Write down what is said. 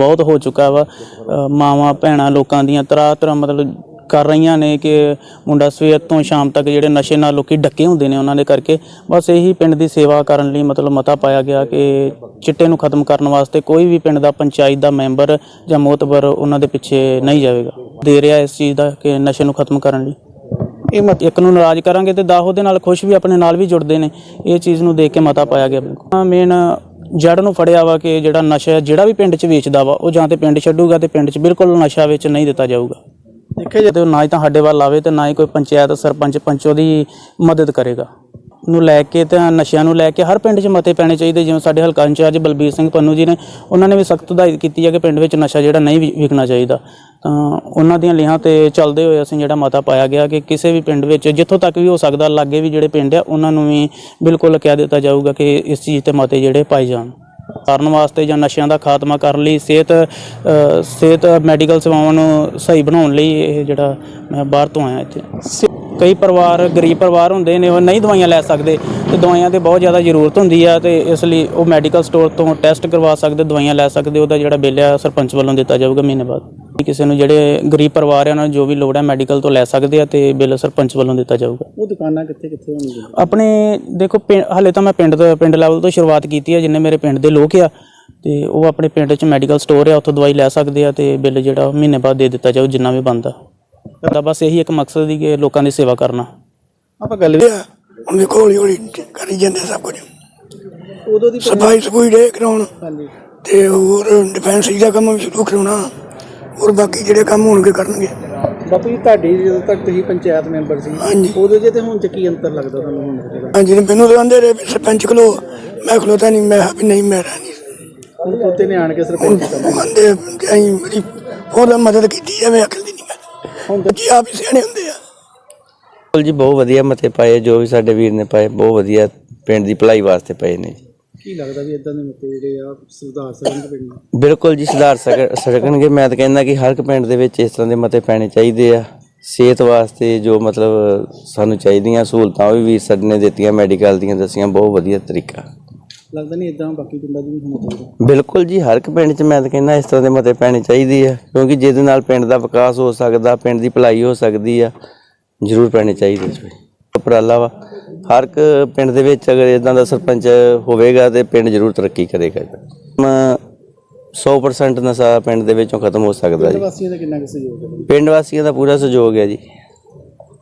ਬਹੁਤ ਹੋ ਚੁੱਕਾ ਵਾ। ਅ, ਮਾਵਾਂ ਭੈਣਾਂ ਲੋਕਾਂ ਦੀਆਂ ਤਰ੍ਹਾਂ ਤਰ੍ਹਾਂ ਮਤਲਬ ਕਰ ਰਹੀਆਂ ਨੇ ਕਿ ਮੁੰਡਾ ਸਵੇਰ ਤੋਂ ਸ਼ਾਮ ਤੱਕ ਜਿਹੜੇ ਨਸ਼ੇ ਨਾਲ ਲੋਕੀ ਡੱਕੇ ਹੁੰਦੇ ਨੇ ਉਹਨਾਂ ਦੇ ਕਰਕੇ। ਬਸ ਇਹੀ ਪਿੰਡ ਦੀ ਸੇਵਾ ਕਰਨ ਲਈ ਮਤਲਬ ਮਤਾ ਪਾਇਆ ਗਿਆ ਕਿ ਚਿੱਟੇ ਨੂੰ ਖਤਮ ਕਰਨ ਵਾਸਤੇ ਕੋਈ ਵੀ ਪਿੰਡ ਦਾ ਪੰਚਾਇਤ ਦਾ ਮੈਂਬਰ ਜਾਂ ਮੋਤਬਰ ਉਹਨਾਂ ਦੇ ਪਿੱਛੇ ਨਹੀਂ ਜਾਵੇਗਾ। ਦੇ ਰਿਹਾ ਇਸ ਚੀਜ਼ ਦਾ ਕਿ ਨਸ਼ੇ ਨੂੰ ਖਤਮ ਕਰਨ ਲਈ। ਇਹ ਮਤ ਇੱਕ ਨੂੰ ਨਾਰਾਜ਼ ਕਰਾਂਗੇ ਤੇ 10 ਉਹਦੇ ਨਾਲ ਖੁਸ਼ ਵੀ ਆਪਣੇ ਨਾਲ ਵੀ ਜੁੜਦੇ ਨੇ। ਇਹ ਚੀਜ਼ ਨੂੰ ਦੇਖ ਕੇ ਮਤਾ ਪਾਇਆ ਗਿਆ ਬਿਲਕੁਲ। ਮੇਨ ਜੜ ਨੂੰ ਫੜਿਆ ਵਾ ਕਿ ਜਿਹੜਾ ਨਸ਼ਾ ਹੈ, ਜਿਹੜਾ ਵੀ ਪਿੰਡ 'ਚ ਵੇਚਦਾ ਵਾ ਉਹ ਜਾਂ ਤੇ ਪਿੰਡ ਛੱਡੂਗਾ ਤੇ ਪਿੰਡ 'ਚ ਬਿਲਕੁਲ ਨਸ਼ਾ ਵਿੱਚ ਨਹੀਂ ਦਿੱਤਾ ਜਾਊਗਾ। ਦੇਖਿਆ ਜੇ। ਤੇ ਨਾ ਹੀ ਤਾਂ ਸਾਡੇ ਵੱਲ ਆਵੇ ਤੇ ਨਾ ਹੀ ਕੋਈ ਪੰਚਾਇਤ ਸਰਪੰਚ ਪੰਚ ਉਹਦੀ ਮਦਦ ਕਰੇਗਾ। ਨੂੰ ਲੈ ਕੇ ਤੇ ਨਸ਼ਿਆਂ ਨੂੰ ਲੈ ਕੇ ਹਰ ਪਿੰਡ 'ਚ ਮਤੇ ਪੈਣੇ ਚਾਹੀਦੇ। ਜਿਵੇਂ ਸਾਡੇ ਹਲਕਾ ਇੰਚਾਰਜ ਬਲਬੀਰ ਸਿੰਘ ਪੰਨੂ ਜੀ ਨੇ, ਉਹਨਾਂ ਨੇ ਵੀ ਸਖਤ ਹਦਾਇਤ ਕੀਤੀ ਹੈ ਕਿ ਪਿੰਡ ਵਿੱਚ ਨਸ਼ਾ ਜਿਹੜਾ ਨਹੀਂ ਵਿ- ਵਿਕਣਾ ਚਾਹੀਦਾ। ਤਾਂ ਉਹਨਾਂ ਦੀਆਂ ਲਿਹਾਂ ਤੇ ਚੱਲਦੇ ਹੋਏ ਅਸੀਂ ਜਿਹੜਾ ਮਤਾ ਪਾਇਆ ਗਿਆ ਕਿ ਕਿਸੇ ਵੀ ਪਿੰਡ ਵਿੱਚ ਜਿੱਥੋਂ ਤੱਕ ਵੀ ਹੋ ਸਕਦਾ, ਲਾਗੇ ਵੀ ਜਿਹੜੇ ਪਿੰਡ ਆ, ਉਹਨਾਂ ਨੂੰ ਵੀ ਬਿਲਕੁਲ ਕਹਿ ਦਿੱਤਾ ਜਾਊਗਾ ਕਿ ਇਸ ਚੀਜ਼ ਤੇ ਮਤੇ ਜਿਹੜੇ ਪਾਏ ਜਾਣ। ਕਰਨ ਵਾਸਤੇ ਜਾਂ ਨਸ਼ਿਆਂ ਦਾ ਖਾਤਮਾ ਕਰਨ ਲਈ, ਸਿਹਤ ਸਿਹਤ ਮੈਡੀਕਲ ਸੇਵਾਵਾਂ ਨੂੰ ਸਹੀ ਬਣਾਉਣ ਲਈ ਇਹ ਜਿਹੜਾ ਮੈਂ ਬਾਹਰ ਤੋਂ ਆਇਆ ਇੱਥੇ। ਕਈ ਪਰਿਵਾਰ, ਗਰੀਬ ਪਰਿਵਾਰ ਹੁੰਦੇ ਨੇ, ਉਹ ਨਹੀਂ ਦਵਾਈਆਂ ਲੈ ਸਕਦੇ ਤੇ ਦਵਾਈਆਂ 'ਤੇ ਬਹੁਤ ਜ਼ਿਆਦਾ ਜ਼ਰੂਰਤ ਹੁੰਦੀ ਆ ਤੇ ਇਸ ਲਈ ਉਹ ਮੈਡੀਕਲ ਸਟੋਰ ਤੋਂ ਟੈਸਟ ਕਰਵਾ ਸਕਦੇ, ਦਵਾਈਆਂ ਲੈ ਸਕਦੇ, ਉਹਦਾ ਜਿਹੜਾ ਬਿੱਲ ਆ ਸਰਪੰਚ ਵੱਲੋਂ ਦਿੱਤਾ ਜਾਊਗਾ ਮਹੀਨੇ ਬਾਅਦ। ਕਿਸੇ ਨੂੰ ਜਿਹੜੇ ਗਰੀਬ ਪਰਿਵਾਰ ਆ ਉਹਨਾਂ ਨੂੰ ਜੋ ਵੀ ਲੋੜ ਹੈ ਮੈਡੀਕਲ ਤੋਂ ਲੈ ਸਕਦੇ ਆ ਤੇ ਬਿੱਲ ਸਰਪੰਚ ਵੱਲੋਂ ਦਿੱਤਾ ਜਾਊਗਾ। ਉਹ ਦੁਕਾਨਾਂ ਕਿੱਥੇ ਕਿੱਥੇ ਹੋਣਗੀਆਂ? ਆਪਣੇ ਦੇਖੋ ਪਿੰ- ਹਾਲੇ ਤਾਂ ਮੈਂ ਪਿੰਡ ਤੋਂ ਪਿੰਡ ਲੈਵਲ ਤੋਂ ਸ਼ੁਰੂਆਤ ਕੀਤੀ ਹੈ ਜਿੰਨੇ ਮੇਰੇ ਪਿੰਡ ਦੇ ਲੋਕ ਆ ਤੇ ਉਹ ਆਪਣੇ ਪਿੰਡ 'ਚ ਮੈਡੀਕਲ ਸਟੋਰ ਆ ਉੱਥੋਂ ਦਵਾਈ ਲੈ ਸਕਦੇ ਆ ਤੇ ਬਿੱਲ ਜਿਹੜਾ ਉਹ ਮਹੀਨੇ ਬਾਅਦ ਦੇ ਦਿੱਤਾ ਜਾਊ ਜਿੰਨਾ ਵੀ ਬਣਦਾ। ਤਾਂ ਬਸ ਇਹੀ ਇੱਕ ਮਕਸਦ ਹੀ ਕਿ ਲੋਕਾਂ ਦੀ ਸੇਵਾ ਕਰਨਾ। ਆਪਾਂ ਗੱਲ ਆ ਹੁਣ ਵੇਖੋ ਹੌਲੀ ਹੌਲੀ ਕਰੀ ਜਾਂਦੇ ਸਭ ਕੁਝ। ਉਦੋਂ ਦੀ ਸਫ਼ਾਈ ਸਫੂਈ ਦੇ ਕਰਾਉਣ। ਹਾਂਜੀ। ਤੇ ਹੋਰ ਡਿਫੈਂਸ ਦਾ ਕੰਮ ਵੀ ਸ਼ੁਰੂ ਕਰਾਉਣਾ। ਹੋਰ ਬਾਕੀ ਜਿਹੜੇ ਕੰਮ ਹੋਣਗੇ ਕਰਨਗੇ। ਬਾਪੂ ਜੀ ਤੁਹਾਡੀ ਜਦੋਂ ਤੱਕ ਤੁਸੀਂ ਪੰਚਾਇਤ ਮੈਂਬਰ ਸੀ ਹਾਂਜੀ। ਉਦੋਂ ਜੇ ਤੇ ਹੁਣ ਚ ਕੀ ਅੰਤਰ ਲੱਗਦਾ ਤੁਹਾਨੂੰ ਹੁਣ ਹਾਂਜੀ ਨੇ ਮੈਨੂੰ ਤਾਂ ਕਹਿੰਦੇ ਰਹੇ ਵੀ ਸਰਪੰਚ ਖਲੋ ਮੈਂ ਖਲੋਤਾ ਨਹੀਂ ਮੈਂ ਕਿਹਾ ਵੀ ਨਹੀਂ ਮੇਰਾ ਨਹੀਂ ਹੁਣ ਨੇ ਆਣ ਕੇ ਸਰਪੰਚ ਕੰਮ ਅਸੀਂ ਮੇਰੀ ਹੋਰ ਮਦਦ ਕੀਤੀ ਜਾਵੇ ਅਕਲ ਦੀ ਨਹੀਂ ਮੈਂ। ਹੁਣ ਜੀ ਆਪ ਹੀ ਸਿਆਣੇ ਹੁੰਦੇ ਆ। ਬਿਲਕੁਲ ਜੀ ਬਹੁਤ ਵਧੀਆ ਮਤੇ ਪਾਏ ਜੋ ਵੀ ਸਾਡੇ ਵੀਰ ਨੇ ਪਾਏ ਬਹੁਤ ਵਧੀਆ ਪਿੰਡ ਦੀ ਭਲਾਈ ਵਾਸਤੇ ਪਏ ਨੇ। ਜੀ ਕੀ ਲੱਗਦਾ ਵੀ ਇਦਾਂ ਦੇ ਮਤੇ ਜਿਹੜੇ ਆ ਸੁਧਾਰ ਸਕਣਗੇ ਪਿੰਡ ਨੂੰ? ਬਿਲਕੁਲ ਜੀ ਸੁਧਾਰ ਸਕ- ਸਕਣਗੇ। ਮੈਂ ਤਾਂ ਕਹਿੰਦਾ ਕਿ ਹਰ ਇੱਕ ਪਿੰਡ ਦੇ ਵਿੱਚ ਇਸ ਤਰ੍ਹਾਂ ਦੇ ਮਤੇ ਪੈਣੇ ਚਾਹੀਦੇ ਆ। ਸਿਹਤ ਵਾਸਤੇ ਜੋ ਮਤਲਬ ਸਾਨੂੰ ਚਾਹੀਦੀਆਂ ਸਹੂਲਤਾਂ ਉਹ ਵੀ ਵੀਰ ਸਾਡੇ ਨੇ ਦਿੱਤੀਆਂ ਮੈਡੀਕਲ ਦੀਆਂ ਦੱਸੀਆਂ ਬਹੁਤ ਵਧੀਆ ਤਰੀਕਾ। ਲੱਗਦਾ ਨਹੀਂ ਇਦਾਂ ਬਾਕੀ ਪਿੰਡਾਂ 'ਚ ਵੀ ਹੋਣਾ ਚਾਹੀਦਾ? ਬਿਲਕੁਲ ਜੀ ਹਰ ਇੱਕ ਪਿੰਡ 'ਚ ਮੈਂ ਤਾਂ ਕਹਿੰਦਾ ਇਸ ਤਰ੍ਹਾਂ ਦੇ ਮਤੇ ਪੈਣੇ ਚਾਹੀਦੇ ਆ। ਕਿਉਂਕਿ ਜਿਹਦੇ ਨਾਲ ਪਿੰਡ ਦਾ ਵਿਕਾਸ ਹੋ ਸਕਦਾ ਪਿੰਡ ਦੀ ਭਲਾਈ ਹੋ ਸਕਦੀ ਆ ਜ਼ਰੂਰ ਪੈਣੇ ਚਾਹੀਦੇ ਜੀ ਉਪਰਾਲਾ ਵਾ। ਹਰ ਇੱਕ ਪਿੰਡ ਦੇ ਵਿੱਚ ਅਗਰ ਇਦਾਂ ਦਾ ਸਰਪੰਚ ਹੋਵੇਗਾ ਤੇ ਪਿੰਡ ਜ਼ਰੂਰ ਤਰੱਕੀ ਕਰੇਗਾ। ਜੀ ਮ- 100% ਨਸ਼ਾ ਪਿੰਡ ਦੇ ਵਿੱਚੋਂ ਖਤਮ ਹੋ ਸਕਦਾ ਜੀ। ਵਾਸੀਆਂ ਦਾ ਕਿੰਨਾ ਕੁ ਸਹਿਯੋਗ ਹੈ? ਪਿੰਡ ਵਾਸੀਆਂ ਦਾ ਪੂਰਾ ਸਹਿਯੋਗ ਹੈ ਜੀ।